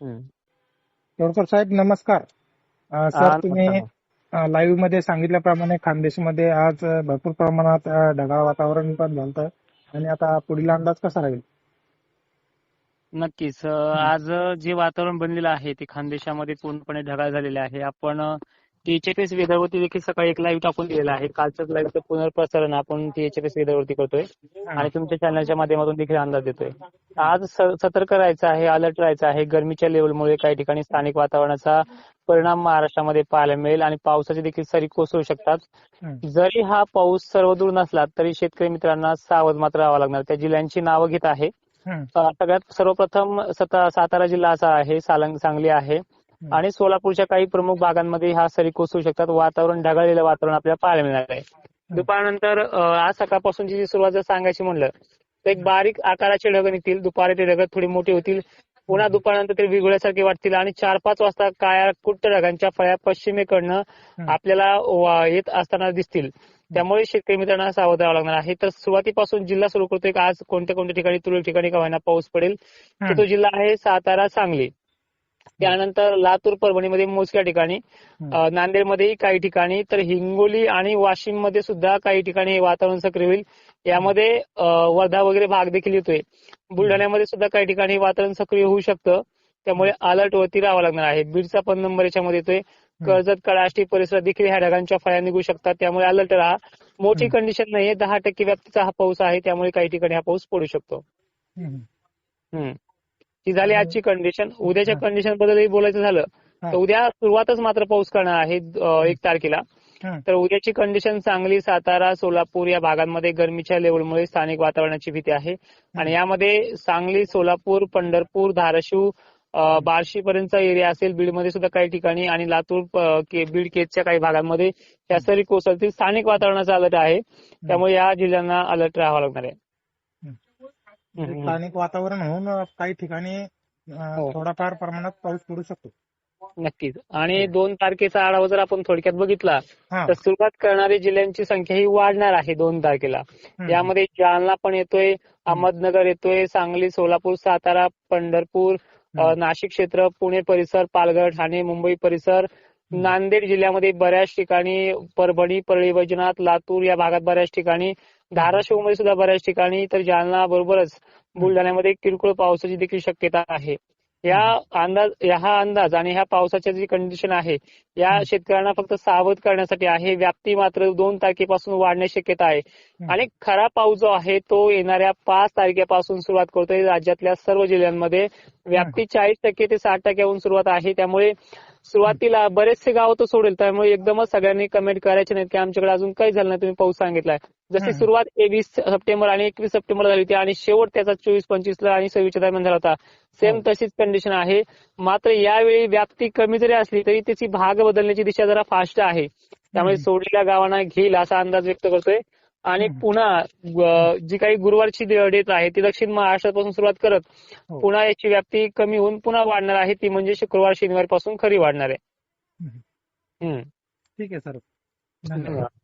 हम्म. केळकर साहेब नमस्कार. सर तुम्ही. लाईव्हमध्ये सांगितल्याप्रमाणे खानदेशमध्ये आज भरपूर प्रमाणात ढगाळ वातावरण पण झालं आणि आता पुढील अंदाज कसा राहील? नक्कीच. आज जे वातावरण बनलेलं आहे ते खानदेशामध्ये पूर्णपणे ढगाळ झालेले आहे. आपण टीएचएफएस वेदरवरती देखील सकाळी एक लाईव्ह टाकून दिलेला आहे. कालचंच लाईव्हचं पुनर्प्रसारण आपण टीएचएफएस वेदरवरती करतोय. आणि तुमच्या चॅनलच्या माध्यमातून देखील अंदाज देतोय. आज सतर्क राहायचं आहे अलर्ट राहायचं आहे. गरमीच्या लेवलमुळे काही ठिकाणी स्थानिक वातावरणाचा परिणाम महाराष्ट्रामध्ये पाहायला मिळेल आणि पावसाचे देखील सरी कोसळू शकतात. जरी हा पाऊस सर्वदूर नसला तरी शेतकरी मित्रांना सावध मात्र राहावं लागणार. त्या जिल्ह्यांची नावं घेत आहे. सगळ्यात सर्वप्रथम सता- सातारा जिल्हा असा आहे सालंग सांगली आहे. आणि सोलापूरच्या काही प्रमुख भागांमध्ये हा सरी कोसळू शकतात. वातावरण ढगाळलेलं वातावरण आपल्याला पाहायला मिळणार आहे. दुपारनंतर आज सकाळपासूनची जी सुरुवात जर सांगायची म्हणलं तर एक बारीक आकाराचे ढग निघतील. दुपारी ते ढग थोडी मोठी होतील. पुन्हा दुपारनंतर ते विगुळ्यासारखे वाटतील आणि चार पाच वाजता काळ्या कुट्ट ढगांच्या फळ्या पश्चिमेकडनं आपल्याला येत असताना दिसतील. त्यामुळे शेतकरी मित्रांना सावध राहावं लागणार आहे. तर सुरुवातीपासून जिल्हा सुरू करतोय की आज कोणत्या कोणत्या ठिकाणी तुरळक ठिकाणी का होईना पाऊस पडेल? तर तो जिल्हा आहे सातारा सांगली. त्यानंतर लातूर परभणीमध्ये मोजक्या ठिकाणी नांदेडमध्येही काही ठिकाणी तर हिंगोली आणि वाशिममध्ये सुद्धा काही ठिकाणी हे वातावरण सक्रिय होईल. यामध्ये वर्धा वगैरे भाग देखील येतोय. बुलढाण्यामध्ये सुद्धा काही ठिकाणी वातावरण सक्रिय होऊ शकतं. त्यामुळे अलर्ट वरती राहावं लागणार आहे. बीडचा पण नंबर याच्यामध्ये येतोय. कर्जत कळाष्टी परिसरात देखील ह्या ढगांच्या फळ्या निघू शकतात. त्यामुळे अलर्ट राहा. मोठी कंडिशन नाहीये. दहा टक्के व्याप्तीचा हा पाऊस आहे. त्यामुळे काही ठिकाणी हा पाऊस पडू शकतो. ही झाली आजची कंडिशन उद्याच्या कंडिशन बद्दलही बोलायचं झालं तर उद्या सुरुवातच मात्र पाऊस करणार आहे एक तारखेला. तर उद्याची कंडिशन सांगली सातारा सोलापूर या भागांमध्ये गरमीच्या लेवलमुळे स्थानिक वातावरणाची भीती आहे. आणि यामध्ये सांगली सोलापूर पंढरपूर धाराशिव बार्शी पर्यंतचा एरिया असेल बीडमध्ये सुद्धा काही ठिकाणी आणि लातूर के- बीड केजच्या काही भागांमध्ये या सरी कोसळतील. स्थानिक वातावरणाचा अलर्ट आहे. त्यामुळे या जिल्ह्यांना अलर्ट राहावं लागणार आहे. स्थानिक वातावरण होऊन काही ठिकाणी हो. थोडाफार प्रमाणात पाऊस पडू शकतो नक्कीच आणि दोन तारखेचा आढावा जर आपण थोडक्यात बघितला. तर सुरुवात करणारी जिल्ह्यांची संख्या ही वाढणार आहे दोन तारखेला. यामध्ये जालना पण येतोय अहमदनगर येतोय सांगली सोलापूर सातारा पंढरपूर. नाशिक क्षेत्र पुणे परिसर पालघर ठाणे मुंबई परिसर नांदेड जिल्ह्यामध्ये बऱ्याच ठिकाणी परभणी परळी वैजनाथ लातूर या भागात बऱ्याच ठिकाणी धाराशिवमध्ये सुद्धा बऱ्याच ठिकाणी तर जालना बरोबरच बुलढाण्यामध्ये किरकोळ पावसाची देखील शक्यता आहे. या अंदाज या हा अंदाज आणि ह्या पावसाच्या जी कंडिशन आहे या शेतकऱ्यांना फक्त सावध करण्यासाठी आहे. व्याप्ती मात्र दोन तारखेपासून वाढण्याची शक्यता आहे. आणि खरा पाऊस जो आहे तो येणाऱ्या पाच तारखेपासून सुरुवात करतोय राज्यातल्या सर्व जिल्ह्यांमध्ये. व्याप्ती चाळीस टक्के ते साठ टक्क्याहून सुरुवात आहे. त्यामुळे सुरुवातीला बरेचसे गाव तो सोडेल त्यामुळे एकदमच सगळ्यांनी कमेंट करायचे नाहीत की आमच्याकडे अजून काही झालं नाही तुम्ही पाऊस सांगितलाय जशी. सुरुवात वीस सप्टेंबर आणि एकवीस सप्टेंबर झाली होती आणि शेवट त्याचा चोवीस पंचवीस ला आणि सव्वीसच्या दरम्यान झाला होता सेम हो. तशीच कंडिशन आहे मात्र यावेळी व्याप्ती कमी जरी असली तरी त्याची भाग बदलण्याची दिशा जरा फास्ट आहे त्यामुळे. सोडलेल्या गावांना घेईल असा अंदाज व्यक्त करतोय आणि. पुन्हा जी काही गुरुवारची डेट आहे ती दक्षिण महाराष्ट्रापासून सुरुवात करत हो. पुन्हा याची व्याप्ती कमी होऊन पुन्हा वाढणार आहे ती म्हणजे शुक्रवार शनिवारपासून खरी वाढणार आहे. ठीक आहे सर धन्यवाद